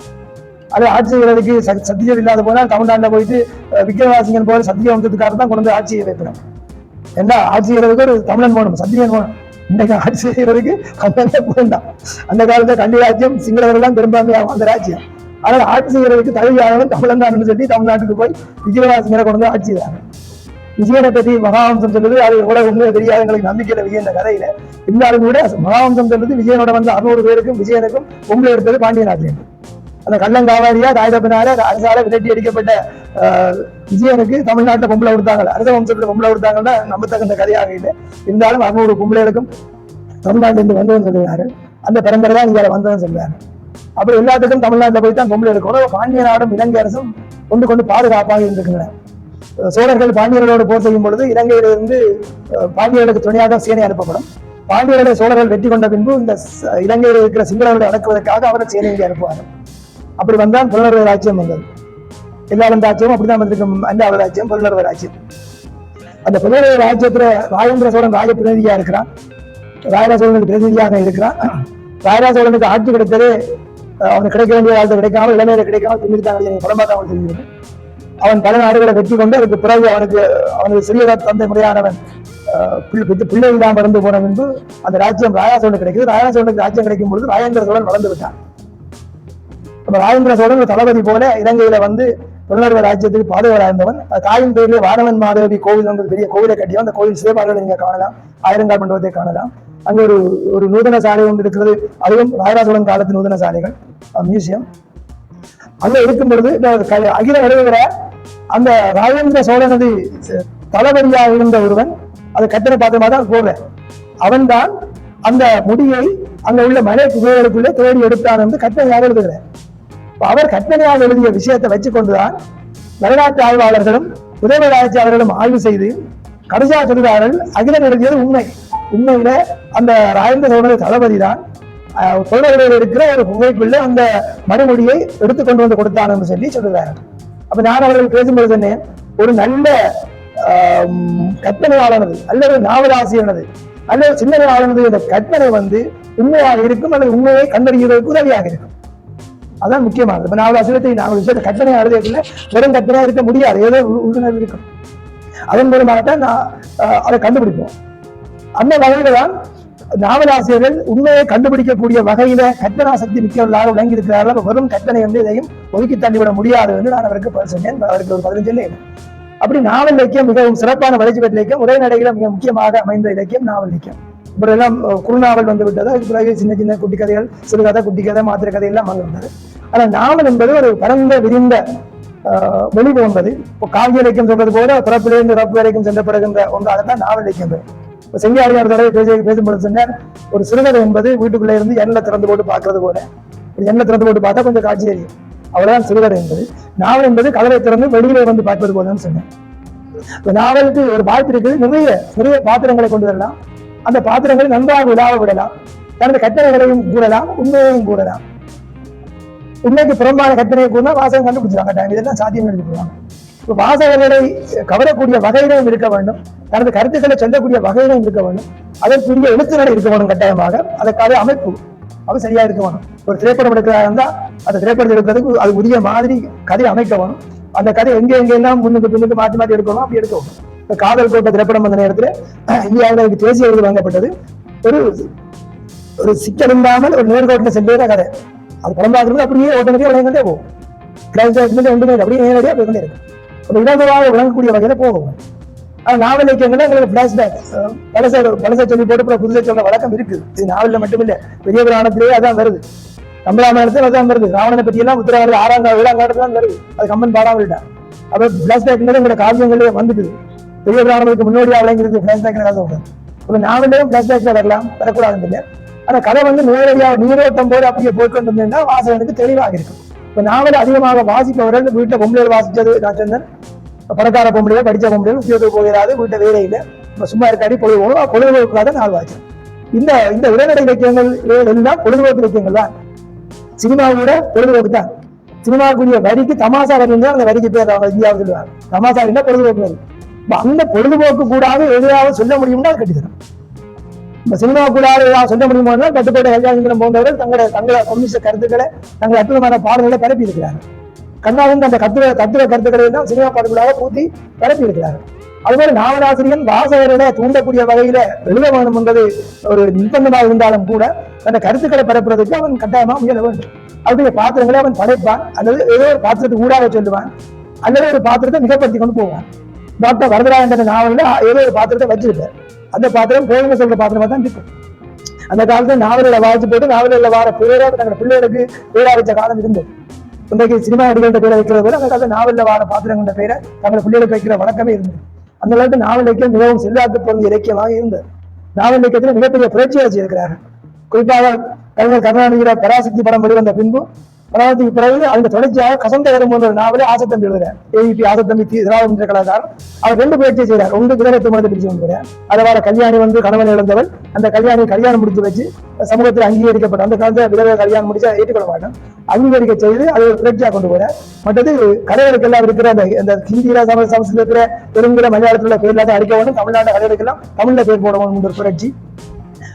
Speaker 2: அது ஆட்சி செய்வதற்கு சத்தியம் இல்லாத போனால் தமிழ்நாட்டில் போயிட்டு விக்ரமராசிங்கன் போல சத்திய வம்சத்துக்காரர் தான் கொண்டு வந்து ஆட்சியை வைக்கணும் ஏன்னா ஆட்சி செய்யறதுக்கு ஒரு தமிழன் போகணும் சத்திரியன் போகணும் இன்றைக்கு ஆட்சி செய்யறதுக்கு கண்ணனே போகண்டாம் அந்த காலத்துல கண்டி ராஜ்யம் சிங்களவர்கள் தான் பெரும்பான்மையாக அந்த ராஜ்யம். ஆனால் ஆட்சி செய்கிறதுக்கு தகுதியானவன் தமிழன் தான் சொல்லி தமிழ்நாட்டுக்கு போய் விஜயவாசிங்கரை கொண்டு வந்து ஆட்சி செய்தாங்க விஜயனை பற்றி மகாவம்சம் சொல்லுது அது எவ்வளவு உண்மையை தெரியாது எங்களுக்கு நம்பிக்கையில விஜய் இந்த கதையில. இருந்தாலும் கூட மகாவம்சம் சொல்லுது விஜயனோட வந்து அறுநூறு பேருக்கும் விஜயனுக்கும் பொங்கல் எடுத்தது பாண்டிய அந்த கள்ளங்காவாரியா ராஜபினால அரசால விரட்டி அடிக்கப்பட்ட ஆஹ், விஜயனுக்கு தமிழ்நாட்டில் பொம்பளை கொடுத்தாங்க அரச வம்சத்துல பொம்பளை கொடுத்தாங்கன்னா நம்பத்தகுந்த கதையாக இல்லை. இருந்தாலும் அறுநூறு பொம்பளைகளுக்கும் தமிழ்நாட்டிலிருந்து வந்தவன் சொல்லுவாரு அந்த பரம்பரை தான் இங்கே வந்தவன் சொல்லுவாரு அப்படி எல்லாத்துக்கும் தமிழ்நாட்டில் போய் தான் பொம்பளை எடுக்கணும் பாண்டிய நாடும் இலங்கை அரசும் கொண்டு கொண்டு பாதுகாப்பாக இருந்திருக்கின்றன. சோழர்கள் பாண்டியர்களோடு போர் செய்யும் பொழுது இலங்கையிலிருந்து பாண்டியர்களுக்கு துணையாக சேனை அனுப்பப்படும். பாண்டியர்களை சோழர்கள் வெற்றி கொண்ட பின்பு இந்த இலங்கையில் இருக்கிற சிங்களர்களை அடக்குவதற்காக அவர்கள் சேனை இங்கே அனுப்புவார்கள். அப்படி வந்தால் புலனர்கள் ராஜ்யம் வந்தது. எல்லாரும் ராஜ்யம் அப்படிதான் வந்திருக்கும். அஞ்சாவது ராஜ்யம் பொருளாதார ராஜ்யம். அந்த பொருளாதார ராஜ்யத்துல ராஜேந்திர சோழன் ராஜ பிரதிநிதியா இருக்கிறான். ராஜராஜ சோழனுக்கு பிரதிநிதியாக இருக்கிறான். ராஜராஜ சோழனுக்கு ஆட்சி கிடைத்தது அவனுக்கு கிடைக்க வேண்டிய வாழ்க்கை கிடைக்காம இளமையில கிடைக்காம பின்னிருக்காங்க அவன் தெரிகிறது அவன் பல நாடுகளை வெற்றி கொண்டு அதுக்கு பிறகு அவனுக்கு அவனுக்கு சிறிய தந்தை முறையானவன் அஹ், பிள்ளை பிள்ளை- பிள்ளை இறந்து போன பின்பு அந்த ராஜ்யம் ராஜாசோழனுக்கு கிடைக்குது. ராஜாசோழனுக்கு ராஜ்யம் கிடைக்கும் பொழுது ராஜேந்திர சோழன் வளர்ந்து விட்டான். அப்ப ராஜேந்திர சோழன் தளபதி போல இலங்கையில வந்து பொருளாதார ராஜ்யத்துக்கு பாதுகாவலா இருந்தவன். காயின் தாயின் பேரிலே மாதவி கோவில் வந்து பெரிய கோவிலை கட்டியும் அந்த கோவில் சிவபார்களை நீங்க காணலாம். ஆயிரங்கால் மண்டபத்தை காணலாம். அங்க ஒரு ஒரு நூதன சாலை ஒன்று இருக்கிறது. அதுவும் ராஜராஜ சோழன் காலத்து நூதன சாலைகள். மியூசியம் அங்க இருக்கும் பொழுது க- அகில வருகிற அந்த ராஜேந்திர சோழனது தளபதியாக இருந்த ஒருவன் அது கட்டண பாத்திரமா தான் போவேன் அவன்தான் அந்த முடியை அங்க உள்ள மலை குகைகளுக்குள்ளே தேடி எடுத்தான் என்று கட்டளையாக எழுதுகிறார் அவர் கற்பனையாக எழுதிய விஷயத்தை வச்சுக்கொண்டுதான் வரலாற்று ஆய்வாளர்களும் உதவி ஆட்சியாளர்களும் ஆய்வு செய்து கடைசியா சொல்கிறார்கள் அகிலன் எழுதியது உண்மை. உண்மையில அந்த ராஜேந்திர சோழனுடைய தளபதி தான் தொழிலாளர்கள் இருக்கிற ஒரு புகைக்குள்ள அந்த மறுமொழியை எடுத்துக்கொண்டு வந்து கொடுத்தான் என்று சொல்லி சொல்லுகிறார்கள். அப்ப நான் அவர்கள் பேசும்போது சொன்னேன் ஒரு நல்ல கற்பனையாளனது அல்லது நாவலாசிரியனது அல்லது சிந்தனையாளனது இந்த கற்பனை வந்து உண்மையாக இருக்கும் அல்லது உண்மையை கண்டறிவதற்கு உதவியாக இருக்கும். அதான் முக்கியமானது. இப்ப நாவலாசிரியத்தை நாவல் விஷயத்தை கற்பனை எழுதியதுல வெறும் கற்பனையா இருக்க முடியாது. ஏதோ உள்ளுணர்வு இருக்கும். அதன் மூலமாகத்தான் நான் அதை கண்டுபிடிப்போம். அந்த வகையில தான் நாவலாசிரியர்கள் உண்மையை கண்டுபிடிக்கக்கூடிய வகையில கற்பனா சக்தி மிக்கவர்களாக விளங்கி இருக்கிறார்கள் வெறும் கற்பனை வந்து இதையும் ஒதுக்கி தள்ளிவிட முடியாது என்று நான் அவருக்கு சொன்னேன். அவருக்கு ஒரு பதினஞ்சு இல்லை. அப்படி நாவல் இலக்கியம் மிகவும் சிறப்பான வளர்ச்சி பெற்ற இலக்கியம் ஒரே நடையில மிக முக்கியமாக அமைந்த இலக்கியம் நாவல் இலக்கியம். அப்புறம் எல்லாம் குறுநாவல் வந்து விட்டதா? அதுக்கு பிறகு சின்ன சின்ன குட்டி கதைகள் சிறுகதை குட்டி கதை மாத்திரை கதை எல்லாம் வந்து விட்டது ஆனா நாவல் என்பது ஒரு பரந்த விரிந்த ஆஹ், மொழி போன்றது இப்போ காவிய இலக்கியம் சொல்றது போல பிறப்பிலிருந்து இறப்பு வரைக்கும் சென்றப்படுகின்ற ஒன்றாகத்தான் நாவல் இலக்கியம் இப்போ செங்கியாடியார் தடவை பேச பேசும்பொழுது சொன்னார் ஒரு சிறுகதை என்பது வீட்டுக்குள்ளே இருந்து எண்ணெய் திறந்து போட்டு பார்க்கறது போல. ஒரு எண்ணெய் திறந்து போட்டு பார்த்தா கொஞ்சம் காட்சி தெரியும். அவ்வளவுதான் சிறுகதை என்பது. நாவல் என்பது கதவை திறந்து வெளியில வந்து பார்ப்பது போலன்னு சொன்னேன் இப்போ நாவலுக்கு ஒரு வாய்ப்பு இருக்குது. நிறைய நிறைய பாத்திரங்களை கொண்டு வரலாம். அந்த பாத்திரங்களை நன்றாக விழாவ விடலாம். தனது கட்டளைகளையும் கூறலாம் உண்மையையும் கூறலாம். உண்மைக்கு புறம்பான கட்டளையை கூறினா வாசகம் கண்டுபிடிச்சிருவாங்க. டைம் இதெல்லாம் சாத்தியம் எடுத்துருவாங்க இப்போ வாசகர்களை கவரக்கூடிய வகையிலும் இருக்க வேண்டும். தனது கருத்துக்களை சொல்லக்கூடிய வகையிலும் இருக்க வேண்டும். அதற்குரிய எழுத்துநடை இருக்க வேண்டும் கட்டாயமாக. அதற்காக அமைப்பு அது சரியா இருக்க வேணும் ஒரு திரைப்படம் எடுக்கிறதா இருந்தா அந்த திரைப்படத்தை எடுக்கிறதுக்கு அது உரிய மாதிரி கதை அமைக்க வேணும் அந்த கதை எங்க எங்கெல்லாம் முன்னுக்கு பின்னுக்கு மாற்றி மாற்றி எடுக்கணும் அப்படி எடுக்கணும் காதல் கோட்டை திரைப்படம் வந்த நேரத்துல இந்தியாவில் அதுக்கு தேசிய விருது வாங்கப்பட்டது. ஒரு ஒரு சிக்கல் இல்லாமல் ஒரு நேர்கோட்டில் சென்றத கதை. அது படம் பார்க்கறது அப்படியே ஓட்டோமேட்டிக்காக விளங்கிட்டே போகும். கிளாஸ் ஒன்றுமே அப்படியே நேரடியாக போய் கொண்டே இருக்கும். அப்போ இலகுவாக விளங்கக்கூடிய வகையில போகும். ஆனா நாவல் இலக்கியங்கள்ல எங்களுக்கு பிளாஷ்பேக் பழசை பழசை சொல்லி போட்டு அப்புறம் புதுசை சொல்ற வழக்கம் இருக்குது இது நாவல்ல மட்டுமில்ல. பெரிய புராணத்திலேயே அதான் வருது. கம்பராமாயணத்துல அதான் வருது. ராவணனை பற்றியெல்லாம் உத்தரவாதம். ஆறாம் ஏழாம் காலத்துல தான் வருது. அது கம்பன் பாடாம அப்போ அப்ப எங்களோட காவியங்களே வந்துட்டு பெரிய புராணத்துக்கு முன்னோடியா விளங்கிறது பிளாஷ்பேக்ல கதை சொல்றேன். இப்போ நாவலையும் பிளாஷ்பேக்ல வரலாம் வரக்கூடாது இல்லை. ஆனால் கதை வந்து நேரடியாக நீரோட்டம் போது அப்படியே போய்க்கொண்டு இருந்தேன்னா வாசகனுக்கு தெளிவாக இருக்கும். இப்போ நாவல் அதிகமாக வாசிப்பவர்கள் வீட்டுல வீட்டில் வாசிச்சது வாசித்தது சொன்னேன் பணக்கார பொம்பளையோ படித்த பொம்பளையோ உத்தியோகத்துக்கு போகிறாது வீட்டை வேலை இல்லை. இப்ப சும்மா இருக்காடி பொழுதுபோகும் பொழுதுபோக்குக்காக நாள் வாசிச்சேன் இந்த இந்த உரைநடை இலக்கியங்கள் எல்லாம் பொழுதுபோக்கு இலக்கியங்கள் தான். சினிமாவோட பொழுதுபோக்கு தான். சினிமாவுக்குரிய வரிக்கு தமாசா வரி அந்த வரிக்கு பேர் இந்தியாவுக்கு சொல்லுவாங்க. தமாசா இருந்தால் பொழுதுபோக்கு வரி? அந்த பொழுதுபோக்கு கூடாது எதையாவது சொல்ல முடியும்னா அது கட்டித்தரும் இந்த சினிமா கூடாது ஏதாவது சொல்ல முடியுமா கட்டுப்பாடு கல்யாணம் போன்றவர்கள் தங்களோட தங்களோட கம்யூனிஸ்ட் கருத்துக்களை தங்கள் அற்புதமான பாடல்களை பரப்பி இருக்கிறார்கள் கண்ணாவின் அந்த கத்துர கத்துர கருத்துக்களை தான் சினிமா பாடல்களாக பூத்தி பரப்பி இருக்கிறார்கள் அதுபோல நாவலாசிரியன் வாசகர்களை தூண்டக்கூடிய வகையில எழுத வேண்டும் என்பது ஒரு நிர்பந்தமாக இருந்தாலும் கூட அந்த கருத்துக்களை பரப்புறதுக்கு அவன் கட்டாயமா முயல வேண்டும். அவருடைய பாத்திரங்களை அவன் படைப்பான். அல்லது ஏதோ ஒரு பாத்திரத்துக்கு ஊடாக சொல்லுவான். அல்லது ஒரு பாத்திரத்தை மிகப்படுத்தி கொண்டு போவான். டாக்டர் வரதராஜன் என்ற ஏதோ ஒரு பாத்திரத்தை வச்சிருப்பார் அந்த பாத்திரம் கோவிங்க சொல்ற பாத்திரமா தான் இருக்கும். அந்த காலத்துல நாவலில் வாய்ச்சி போட்டு நாவலில் வார பேரோட தங்கள் பிள்ளைகளுக்கு பேரா வச்ச காலம் இருந்தது. இன்றைக்கு சினிமா நடிகர்கிட்ட பேரை வைக்கிறது போல அந்த காலத்துல நாவலில் வார பாத்திரங்கிற பேரை தங்கள் பிள்ளைகளுக்கு வைக்கிற வழக்கமே இருந்தது. அந்த அளவுக்கு நாவல் இலக்கியம் மிகவும் செல்வாக்கு பொருந்திய இலக்கியமாக இருந்தது. நாவல் இலக்கியத்தில் மிகப்பெரிய புரட்சியை வச்சிருக்கிறார்கள் குறிப்பாக கலைஞர் கருணாநிதியோட பராசக்தி படம் வெளிவந்த பின்பு மரணத்துக்கு பிறகு அந்த தொடர்ச்சியாக கசந்த கரும் போன்ற நாவலே ஆசத்தம்பி எழுதுறேன் ஏஇபி ஆசத்தம்பி திராவிட என்ற கலாச்சாரம். அவர் ரெண்டு பயிற்சியை செய்கிறார் ஒன்று விதவத்து மனதை பிடிச்சு வந்துறேன் அதவாறு கல்யாணி வந்து கணவன் இழந்தவள். அந்த கல்யாணி கல்யாணம் முடிச்சு வச்சு சமூகத்தில் அங்கீகரிக்கப்பட்ட அந்த காலத்துல விதவை கல்யாணம் முடிச்சா ஏற்றுக்கொள்ள மாட்டோம் அங்கீகரிக்க செய்து அதை புரட்சியா கொண்டு போறேன் மற்றது கடைகளுக்கெல்லாம் இருக்கிற அந்த இந்த ஹிந்தியில சம சமஸ்கிருத தெலுங்குல மலையாளத்துல பேர் இல்லாத அடிக்க வேண்டும் தமிழ்நாட்டு கலைகளுக்கெல்லாம் தமிழ்ல பேர் போட ஒரு புரட்சி.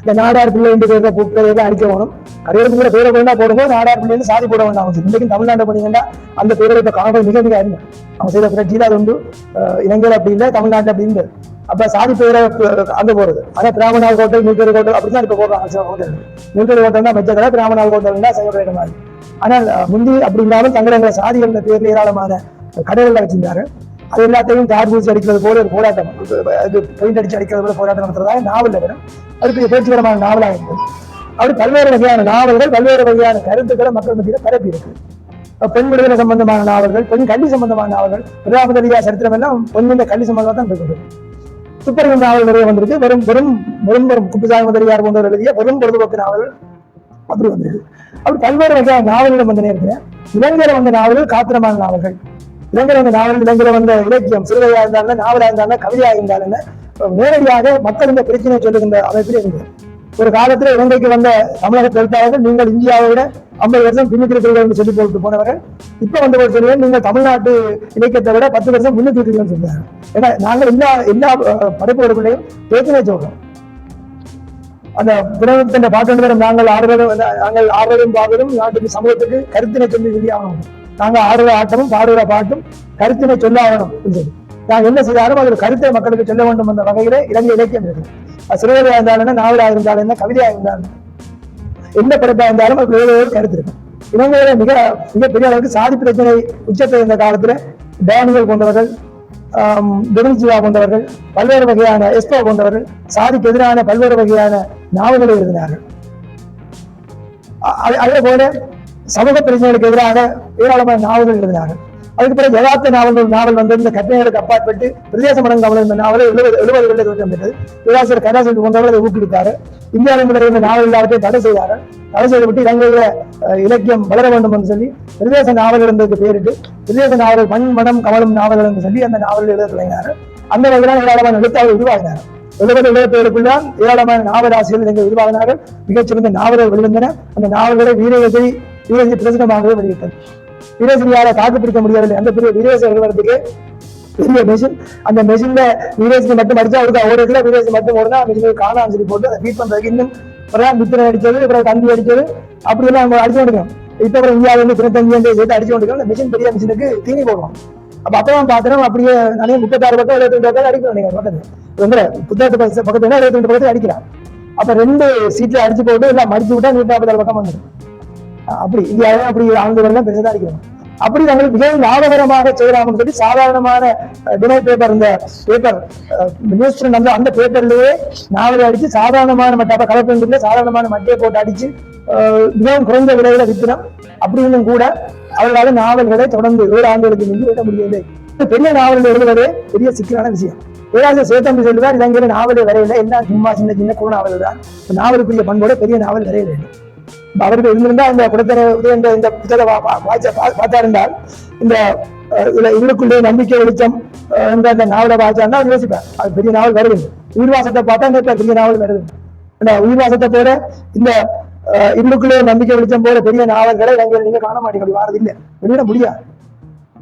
Speaker 2: இந்த நாடார் பிள்ளை என்று பேர் பேர் அடிக்க வேணும். கடைகளுக்கு பேரை வேணா போடும்போது நாடார் பிள்ளைன்னு சாதி போட வேண்டாம். அவசியம் இன்றைக்கும் தமிழ்நாட்டை பண்ணீங்கன்னா அந்த பேரை இப்போ காண மிக மிக அறிஞர் அவங்க செய்த புரட்சியில் அது உண்டு. அஹ் அப்படி இல்லை தமிழ்நாட்டில் அப்படின்னு அப்ப சாதி பேரை அஹ், அங்க போறது. ஆனா பிராமணால் கோட்டை நூற்றி ஹோட்டல் அப்படிதான் இப்ப போடுறாங்க. சில ஹோட்டல் மீட்டர் ஹோட்டல் தான் மெச்சக்கடை பிராமணால் ஹோட்டல் தான் செய்ய மாதிரி. ஆனால் முந்தி அப்படி இருந்தாலும் தங்களை சாதிகள் பேர்ல ஏராளமான கடைகள்ல வச்சிருந்தாரு அது எல்லாத்தையும் தார் பூசி அடிக்கிறது போல ஒரு போராட்டம். அது பெயிண்ட் அடிச்சு அடிக்கிறது போல போராட்டம் நடத்துறதாக நாவல் வரும். அது பெரிய பேச்சுகரமான நாவலாக இருந்தது அப்படி பல்வேறு வகையான நாவல்கள் பல்வேறு வகையான கருத்துக்களை மக்கள் மத்தியில் பரப்பி இருக்கு. பெண் விடுதலை சம்பந்தமான நாவல்கள் பெண் கல்வி சம்பந்தமான நாவல்கள் பிரதாபதியா சரித்திரம் எல்லாம் பொன்னின் கல்வி சம்பந்தமாக தான் இருக்குது. துப்பறியும் நாவல் நிறைய வந்திருக்கு. வெறும் வெறும் வெறும் வெறும் குப்புசாமி முதலியார் போன்றவர் எழுதிய வெறும் பொழுதுபோக்கு நாவல்கள் அப்படி வந்திருக்கு. அப்படி பல்வேறு வகையான நாவல்களும் வந்த நேரத்தில் இலங்கையில வந்த நாவல்கள் காத்திரமான நாவல்கள். இளைஞரங்க நாவல் இலங்கையில வந்த இலக்கியம் சிறுவையா இருந்தாலும் நாவலா இருந்தாலும் கவிதையா இருந்தாலும் நேரடியாக மக்கள் இந்த பிரச்சனையை சொல்லுகின்ற அமைப்பில் இருந்தது ஒரு காலத்துல இலங்கைக்கு வந்த தமிழக எழுத்தாளர்கள் நீங்கள் இந்தியாவை விட ஐம்பது வருஷம் பின்னுக்கு என்று சொல்லி போட்டு போனவர்கள் இப்ப வந்து ஒரு சொல்லுவேன் நீங்கள் தமிழ்நாட்டு இலக்கியத்தை விட பத்து வருஷம் முன்னுக்கு சொன்னாங்க ஏன்னா நாங்கள் எல்லா எல்லா அஹ், படைப்புகளுக்குள்ளேயும் பேச்சினை சொல்றோம். அந்த புனகத்தின் பாட்டு நாங்கள் ஆடுவதும் நாங்கள் ஆடுவதும் பாடுவதும் நாட்டுக்கு சமூகத்துக்கு கருத்தினை சொல்லி வெளியாகணும் நாங்கள் ஆடுகிற ஆட்டமும் பாடுகிற பாட்டும் கருத்தினை சொல்ல ஆகணும் என்று. நான் என்ன செய்தாலும் அதில் கருத்தை மக்களுக்கு சொல்ல வேண்டும் என்ற வகையில இலங்கை இலக்கியம் இருக்கு. அது இருந்தாலும் என்ன நாவலாக இருந்தாலும் என்ன கவிதையாக இருந்தாலும் எந்த படைப்பாக இருந்தாலும் அதுக்கு வேறு ஒரு கருத்து இருக்கும் இலங்கையில மிக மிகப்பெரிய அளவுக்கு சாதி பிரச்சனை உச்சத்தை இருந்த காலத்துல டேனியல் கொண்டவர்கள் டெனிசிவா கொண்டவர்கள் பல்வேறு வகையான எஸ்போ கொண்டவர்கள் சாதிக்கு எதிரான பல்வேறு வகையான நாவல்களை எழுதினார்கள். அதே போல சமூக பிரச்சனைகளுக்கு எதிராக ஏராளமான நாவல்கள் எழுதினார்கள் அதுக்கு பிறகு யதார்த்த நாவல்கள் நாவல் வந்து இந்த கற்பனைகளுக்கு அப்பாற்பட்டு பிரதேச மடங்கு கவலை இந்த நாவலை எழுபது எழுபதுகளில் தோற்றம் பெற்றது பேராசிரியர் கருணாசன் போன்றவர்கள் அதை ஊக்குவித்தார். இந்தியாவின் முதலில் இந்த நாவல் எல்லாவற்றையும் தடை செய்தார். தடை செய்துவிட்டு இலங்கையில இலக்கியம் வளர வேண்டும் என்று சொல்லி பிரதேச நாவல்கள் என்பதற்கு பேரிட்டு பிரதேச நாவல் மண் மடம் கமலம் நாவல்கள் என்று சொல்லி அந்த நாவல்கள் எழுத தொடங்கினார். அந்த வகையில் ஏராளமான எழுத்தாளர் உருவாகினார் எழுபது எழுபத்தேழுக்குள்ளான் ஏராளமான நாவலாசிரியர்கள் இங்கே உருவாகினார்கள். மிகச்சிறந்த நாவல்கள் வெளிவந்தன. அந்த நாவல்களை வீரகதி வீரகதி பிரசுரமாகவே வெளியிட்டது வீரேசரியால தாக்கு பிடிக்க முடியவில்லை. அந்த பெரிய வீரேச வரதுக்கு பெரிய மெஷின் அந்த மெஷின்ல வீரேசுக்கு மட்டும் அடிச்சா அவருக்கு ஒரு இடத்துல வீரேசு மட்டும் ஓடுனா மெஷினுக்கு காணாம சொல்லி போட்டு அதை ஃபீட் பண்றதுக்கு இன்னும் அப்புறம் மித்திரை அடிச்சது அப்புறம் தந்தி அடிச்சது அப்படி எல்லாம் அவங்க அடிச்சு கொண்டிருக்கோம். இப்ப அப்புறம் இந்தியாவில இருந்து திருத்தஞ்சி வந்து சேர்த்து அடிச்சு கொண்டிருக்கோம். அந்த மிஷின் பெரிய மிஷினுக்கு தீனி போடுவோம் அப்ப அப்பதான் பாத்திரம் அப்படியே நிறைய முப்பத்தாறு பக்கம் இருபத்தி ரெண்டு பக்கம் நீங்க பக்கத்து புத்தகத்து பக்கத்து- பக்கத்துல இருபத்தி ரெண்டு பக்கத்துல அடிக்கலாம். அப்ப ரெண்டு சீட்ல அடிச்சு போட்டு எல்லாம் மடிச்சு விட்டா நூத்தி நாற்பத்தாறு பக்கம் வந்துடும். அப்படி இந்தியாவில அப்படி ஆண்டுகள்லாம் பெருசா அடிக்கிறோம் அப்படி நாங்கள் மிகவும் லாபகரமாக செய்யலாம்னு சொல்லி சாதாரணமான டினோ பேப்பர் இந்த பேப்பர் நியூஸ் அந்த அந்த பேப்பர்லயே நாவலை அடிச்சு சாதாரணமான மட்டை அப்போ கலர் சாதாரணமான மட்டையை போட்டு அடிச்சு மிகவும் குறைந்த விலையில விற்கிறோம் அப்படின்னு கூட அவர்களால் நாவல்களை தொடர்ந்து ஏழு ஆண்டுகளுக்கு முன்பு எழுத முடியவில்லை. பெரிய நாவல் எழுதுவதே பெரிய சிக்கலான விஷயம். பேராசிரியர் சேத்தம்பி சொல்லுவார் இலங்கையில நாவலே வரையில எல்லாம் சும்மா சின்ன சின்ன குறு நாவல் தான் நாவலுக்குரிய பண்போட பெரிய நாவல் வரைய வேண்டும் அவருக்கு இருந்திருந்தால் இந்த குடத்தர இந்த இந்த புத்தகத்தை பார்த்தாருந்தால் இந்த அஹ், இதுல உள்ளுக்குள்ளே நம்பிக்கை வெளிச்சம் என்ற அந்த நாவல வாய்ச்சாருந்தா அவர் யோசிப்பார். அது பெரிய நாவல் வருது. உயிர்வாசத்தை பார்த்தா இந்த பெரிய நாவல் வருது. இந்த உயிர்வாசத்தை போல இந்த அஹ், நம்பிக்கை வெளிச்சம் போல பெரிய நாவல்களை இலங்கையில் நீங்க காண மாட்டீங்க. அப்படி வாரது வெளியிட முடியாது.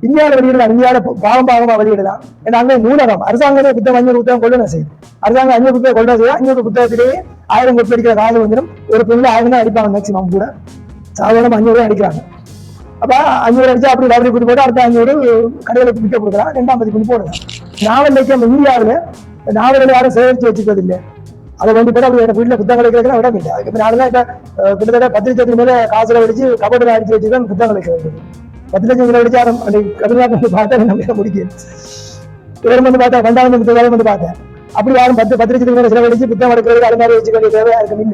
Speaker 2: இந்தியாவில் வெளியிடலாம். இந்தியாவில பாவம் பாவமா வெளியிடலாம். ஏன்னா அங்கே நூலகம் அரசாங்கமே புத்தகம் அஞ்சூறு புத்தகம் கொள்ளணும் செய்யும். அரசாங்கம் அஞ்சூறு புத்தகம் கொள்ளுன செய்யும். அஞ்சூறு புத்தகத்திலேயே ஆயிரம் கொத்து அடிக்கிற காலம் வந்துடும் ஒரு பெண்ணில் ஆயிரம் தான் அடிப்பாங்க மேக்சிமம் கூட. சாதாரணமாக அஞ்சூறு தான் அடிக்கிறாங்க. அப்ப அஞ்சூறு அடிச்சா அப்படி லைப்ரரி கூட்டி போட்டு அடுத்த அஞ்சூறு கடைகளுக்கு விற்க கொடுக்கலாம். ரெண்டாம் பதி கொண்டு போடலாம். நாவல் இலக்கியம் இந்தியாவில் நாவல்கள் யாரும் சேகரித்து வச்சுக்கிறது இல்லை அதை வந்து கூட அப்படி வீட்டில் புத்தகங்களை கேட்கலாம் விட இல்லை அதுக்கு நாளெல்லாம் இப்போ கிட்டத்தட்ட பத்து லட்சத்துக்கு மேலே காசுல அடிச்சு கபடில் அடிச்சு வச்சு புத்தகங்கள் புத்தகங்களை கேட்குறது பத்து லட்சம் அடிச்சாரம். அடிச்சு ஆரம் அந்த கடுமையாக வந்து பார்த்தா நம்ம முடிக்கும் இவரும் வந்து பார்த்தா ரெண்டாவது புத்தகம் வந்து பார்த்தேன் அப்படி யாரும் பத்து பத்து லட்சத்துக்கு மேலே செலவழிச்சு புத்தகம் எடுக்கிறது அது மாதிரி வச்சுக்க வேண்டிய தேவை யாருக்கும் இல்லை